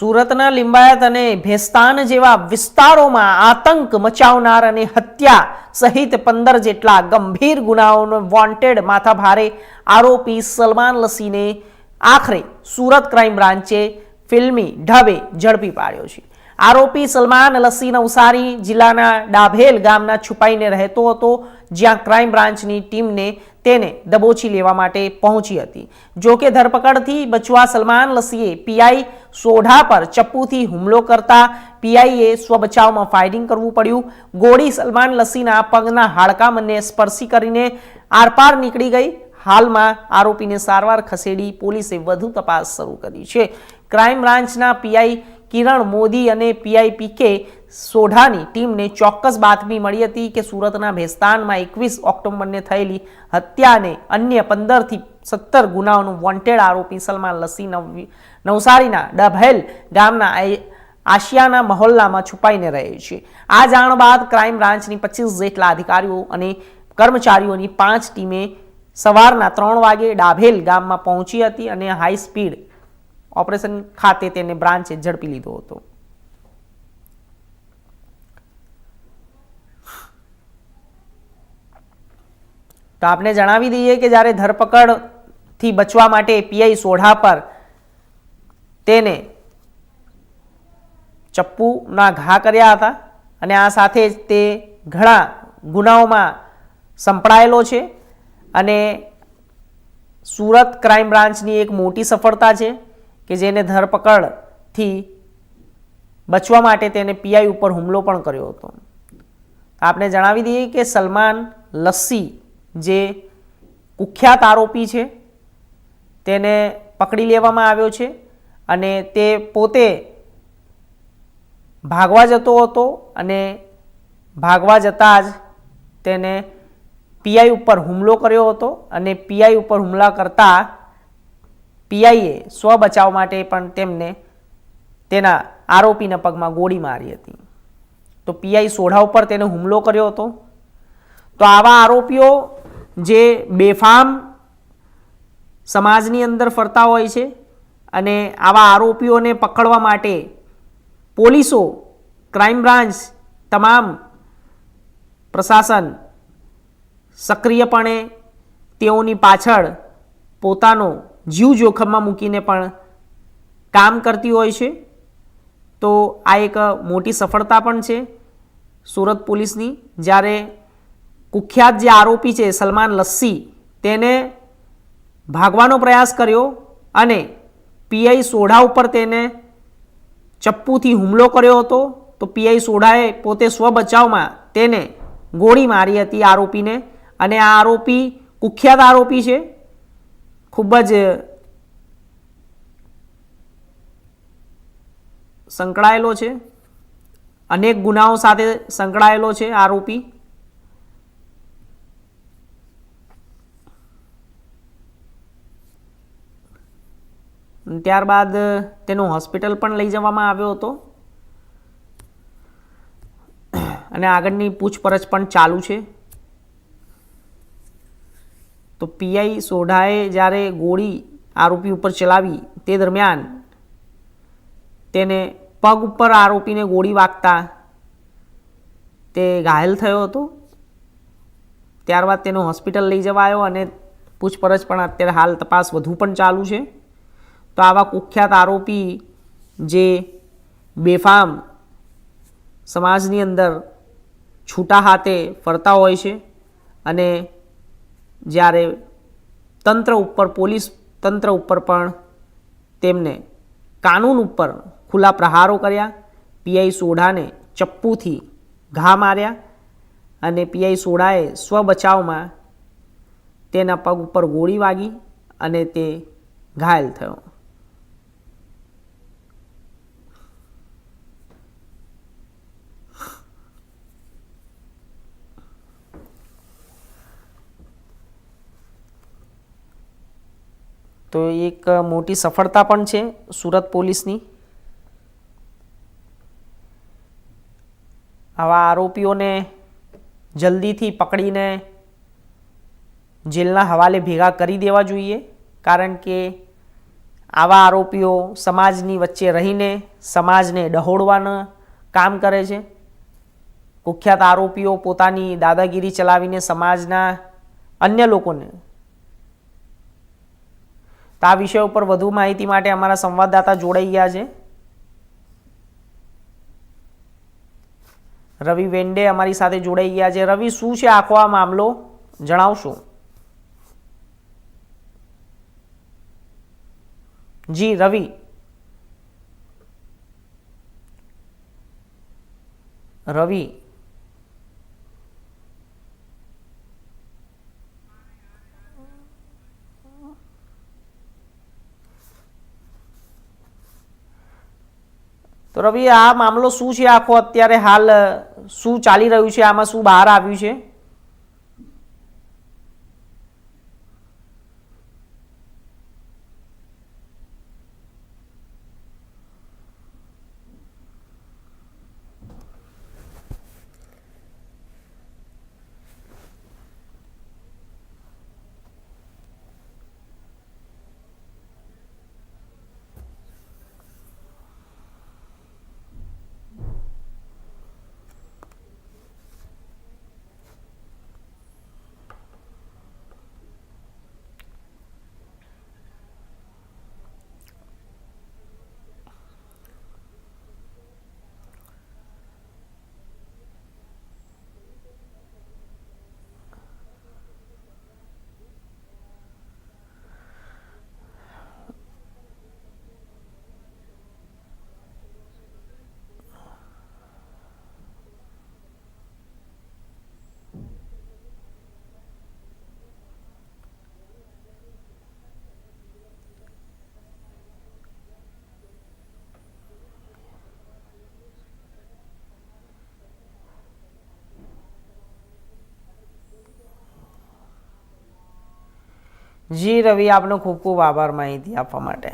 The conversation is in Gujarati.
સુરતના લિંબાયત અને ભેસ્તાન જેવા વિસ્તારોમાં આતંક મચાવનાર અને હત્યા સહિત પંદર જેટલા ગંભીર ગુનાઓનો વોન્ટેડ માથાભારે આરોપી સલમાન લસીને આખરે સુરત ક્રાઇમ બ્રાન્ચે ફિલ્મી ઢબે ઝડપી પાડ્યો છે. આરોપી સલમાન લસ્સી નવસારી જિલ્લાના ડાભેલ ગામના છુપાઈને રહેતો હતો, જ્યાં ક્રાઇમ બ્રાન્ચની ટીમને તેને દબોચી લેવા માટે પહોંચી હતી. જો કે ધરપકડથી બચવા સલમાન લસ્સીએ પીઆઈ સોઢા પર ચપ્પુથી હુમલો કરતા પીઆઈએ સ્વબચાવમાં ફાયરિંગ કરવું પડ્યું. ગોળી સલમાન લસ્સીના પગના હાડકામને સ્પર્શી કરીને આરપાર નીકળી ગઈ. હાલમાં આરોપીને સારવાર ખસેડી પોલીસે વધુ તપાસ શરૂ કરી છે. ક્રાઇમ બ્રાન્ચના પીઆઈ કિરણ મોદી અને પીઆઈપીકે સોઢાની ટીમને ચોક્કસ બાતમી મળી હતી કે સુરતના ભેસ્તાનમાં એકવીસ ઓક્ટોબરને થયેલી હત્યાને અન્ય પંદરથી સત્તર ગુનાઓનું વોન્ટેડ આરોપી સલમાન લસ્સી નવ નવસારીના ડભેલ ગામના આશિયાના મહોલ્લામાં છુપાઈને રહે છે. આ જાણ બાદ ક્રાઇમ બ્રાન્ચની પચીસ જેટલા અધિકારીઓ અને કર્મચારીઓની પાંચ ટીમે સવારના ત્રણ વાગે ડાભેલ ગામમાં પહોંચી હતી અને હાઈ સ્પીડ ઓપરેશન ખાતે તેને બ્રાન્ચે ઝડપી લીધો હતો. તો આપને જણાવી દઈએ કે જ્યારે ધરપકડથી બચવા માટે પીઆઈ સોઢા પર તેને ચપ્પુના ઘા કર્યા હતા અને આ સાથે જ તે ઘણા ગુનાઓમાં સંપડાયેલો છે અને સુરત ક્રાઇમ બ્રાન્ચની એક મોટી સફળતા છે. કે જેને ધરપકડથી બચવા માટે તેને પીઆઈ ઉપર હુમલો પણ કર્યો હતો. આપણે જણાવી દઈએ કે સલમાન લસ્સી જે કુખ્યાત આરોપી છે, તેને પકડી લેવામાં આવ્યો છે અને તે પોતે ભાગવા જતો હતો અને ભાગવા જતાં જ તેને પીઆઈ ઉપર હુમલો કર્યો હતો અને પીઆઈ ઉપર હુમલા કરતા પીઆઈએ સ્વ બચાવ માટે પણ તેમને તેના આરોપીના પગમાં ગોળી મારી હતી. તો પીઆઈ સોઢા ઉપર તેને હુમલો કર્યો હતો. તો આવા આરોપીઓ જે બેફામ સમાજની અંદર ફરતા હોય છે અને આવા આરોપીઓને પકડવા માટે પોલીસો, ક્રાઇમ બ્રાન્ચ, તમામ પ્રશાસન સક્રિયપણે તેઓની પાછળ પોતાનો જીવ જોખમમાં મૂકીને પણ કામ કરતી હોય છે. તો આ એક મોટી સફળતા પણ છે સુરત પોલીસની. જ્યારે કુખ્યાત જે આરોપી છે સલમાન લસ્સી, તેને ભાગવાનો પ્રયાસ કર્યો અને પીઆઈ સોઢા ઉપર તેને ચપ્પુથી હુમલો કર્યો હતો, તો પીઆઈ સોઢાએ પોતે સ્વ બચાવમાં તેને ગોળી મારી હતી આરોપીને. અને આ આરોપી કુખ્યાત આરોપી છે. ખૂબ જ સંકળાયેલો છે. અનેક ગુનાઓ સાથે સંકળાયેલો છે આરોપી. ત્યારબાદ તેનો હોસ્પિટલ પણ લઈ જવામાં આવ્યો હતો. અને આગળની પૂછપરછ પણ ચાલુ છે. તો પીઆઈ સોઢાએ જ્યારે ગોળી આરોપી ઉપર ચલાવી, તે દરમિયાન તેને પગ ઉપર આરોપીને ગોળી વાગતા તે ઘાયલ થયો હતો. ત્યારબાદ તેનો હોસ્પિટલ લઈ જવાયો અને પૂછપરછ પણ અત્યારે હાલ તપાસ વધુ પણ ચાલુ છે. તો આવા કુખ્યાત આરોપી જે બેફામ સમાજની અંદર છૂટા હાથે ફરતા હોય છે અને જ્યારે તંત્ર ઉપર, પોલીસ તંત્ર ઉપર પણ તેમને કાનૂન ઉપર ખુલ્લા પ્રહારો કર્યા. પીઆઈ સોઢાને ચપ્પુથી ઘા માર્યા અને પીઆઈ સોઢાએ સ્વ બચાવમાં તેના પગ ઉપર ગોળી વાગી અને તે ઘાયલ થયો. તો એક મોટી સફળતા પણ છે સુરત પોલીસની. આવા આરોપીઓને જલ્દીથી પકડીને જેલના હવાલે ભેગા કરી દેવા જોઈએ, કારણ કે આવા આરોપીઓ સમાજની વચ્ચે રહીને સમાજને ડહોળવાનું કામ કરે છે. કુખ્યાત આરોપીઓ પોતાની દાદાગીરી ચલાવીને સમાજના અન્ય લોકોને તો આ વિષય ઉપર વધુ માહિતી માટે અમારા સંવાદદાતા જોડાઈ ગયા છે. રવિ વેન્ડે અમારી સાથે જોડાઈ ગયા છે. રવિ, શું છે આખો આ મામલો? જણાવશો. જી, રવિ. રવિ તો રવિ, આ મામલો શું છે? આખો અત્યારે હાલ શું ચાલી રહ્યું છે? આમાં શું બહાર આવ્યું છે? જી રવિ આપનો ખૂબ ખૂબ આભાર માહિતી આપવા માટે.